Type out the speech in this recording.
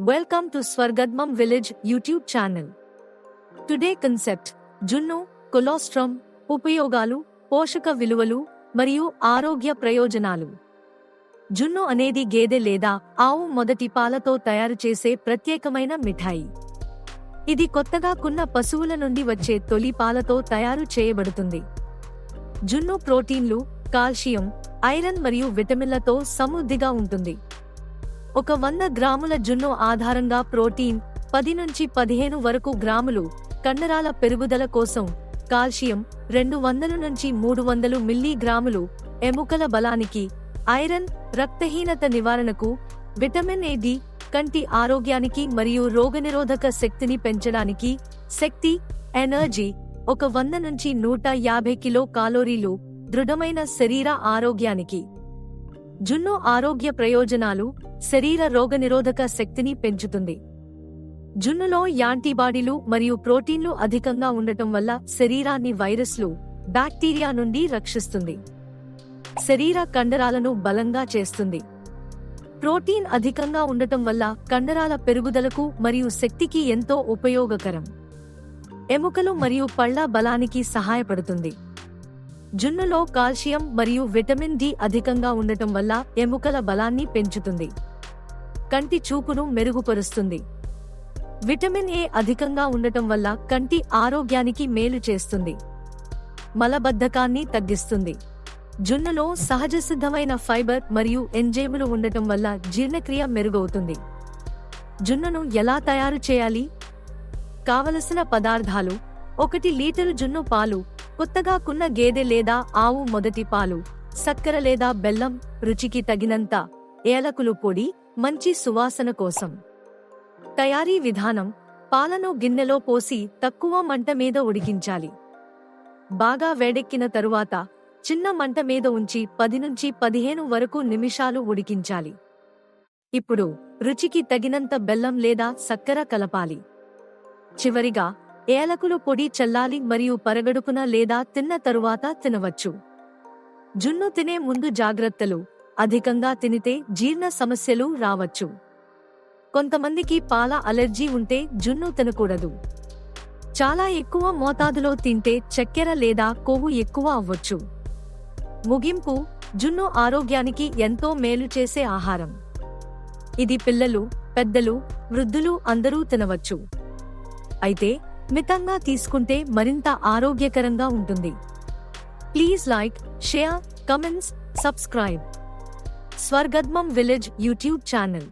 Welcome to Swargadmam Village YouTube channel. Today concept జున్ను colostrum ఉపయోగాలు పోషక విలువలు మరియు ఆరోగ్య ప్రయోజనాలు. జున్ను అనేది గేదె లేదా ఆవు మొదటి పాలతో తయారు చేసే ప్రత్యేకమైన మిఠాయి. ఇది కొత్తగా కున్న పశువుల నుండి వచ్చే తొలి పాలతో తయారు చేయబడుతుంది. జున్ను ప్రోటీన్లు కాల్షియం ఐరన్ మరియు విటమిన్లతో సమృద్ధిగా ఉంటుంది. ఒక వంద గ్రాముల జున్ను ఆధారంగా ప్రోటీన్ పది నుంచి పదిహేను వరకు గ్రాములు కండరాల పెరుగుదల కోసం కాల్షియం రెండు వందలు నుంచి మూడు వందలు మిల్లీగ్రాములు ఎముకల బలానికి ఐరన్ రక్తహీనత నివారణకు విటమిన్ ఏ డి కంటి ఆరోగ్యానికి మరియు రోగనిరోధక శక్తిని పెంచడానికి శక్తి ఎనర్జీ ఒక వంద నుంచి నూట యాభై కిలో కాలోరీలు దృఢమైన శరీర ఆరోగ్యానికి. జున్ను ఆరోగ్య ప్రయోజనాలు శరీర రోగనిరోధక శక్తిని పెంచుతుంది. జున్నులో యాంటీబాడీలు మరియు ప్రోటీన్లు అధికంగా ఉండటం వల్ల శరీరాన్ని వైరస్లు బ్యాక్టీరియా నుండి రక్షిస్తుంది. శరీర కండరాలను బలంగా చేస్తుంది. ప్రోటీన్ అధికంగా ఉండటం వల్ల కండరాల పెరుగుదలకు మరియు శక్తికి ఎంతో ఉపయోగకరం. ఎముకలు మరియు పళ్ళ బలానికి సహాయపడుతుంది. జున్నులో కాల్షియం మరియు విటమిన్ డి అధికంగా ఉండటం వల్ల ఎముకల బలాన్ని పెంచుతుంది. కంటి చూపును మెరుగుపరుస్తుంది. విటమిన్ ఏ అధికంగా ఉండటం వల్ల కంటి ఆరోగ్యానికి మేలు చేస్తుంది. మలబద్ధకాన్ని తగ్గిస్తుంది. జున్నులో సహజ సిద్ధమైన ఫైబర్ మరియు ఎంజైములు ఉండటం వల్ల జీర్ణక్రియ మెరుగవుతుంది. జున్నును ఎలా తయారు చేయాలి? కావలసిన పదార్థాలు ఒకటి లీటరు జున్ను పాలు కొత్తగా కున్న గేదె లేదా ఆవు మొదటి పాలు సక్కర లేదా బెల్లం రుచికి తగినంత ఏలకులు పొడి మంచి సువాసన కోసం. తయారీ విధానం పాలను గిన్నెలో పోసి తక్కువ మంట మీద ఉడికించాలి. బాగా వేడెక్కిన తరువాత చిన్న మంట మీద ఉంచి పది నుంచి పదిహేను వరకు నిమిషాలు ఉడికించాలి. ఇప్పుడు రుచికి తగినంత బెల్లం లేదా సక్కర కలపాలి. చివరిగా ఏలకులు పొడి చల్లాలి మరియు పరగడుపున లేదా తిన్న తరువాత తినవచ్చు. జున్ను తినే ముందు జాగ్రత్తలు. అధికంగా తినితే జీర్ణ సమస్యలు రావచ్చు. కొంతమందికి పాల అలెర్జీ ఉంటే జున్ను తినకూడదు. చాలా ఎక్కువ మోతాదులో తింటే చక్కెర లేదా కొవ్వు ఎక్కువ అవ్వచ్చు. ముగింపు జున్ను ఆరోగ్యానికి ఎంతో మేలు చేసే ఆహారం. ఇది పిల్లలు పెద్దలు వృద్ధులు అందరూ తినవచ్చు. అయితే మితంగా తీసుకుంటే మరింత ఆరోగ్యకరంగా ఉంటుంది. Please like share comments subscribe. స్వర్గద్మం village YouTube channel.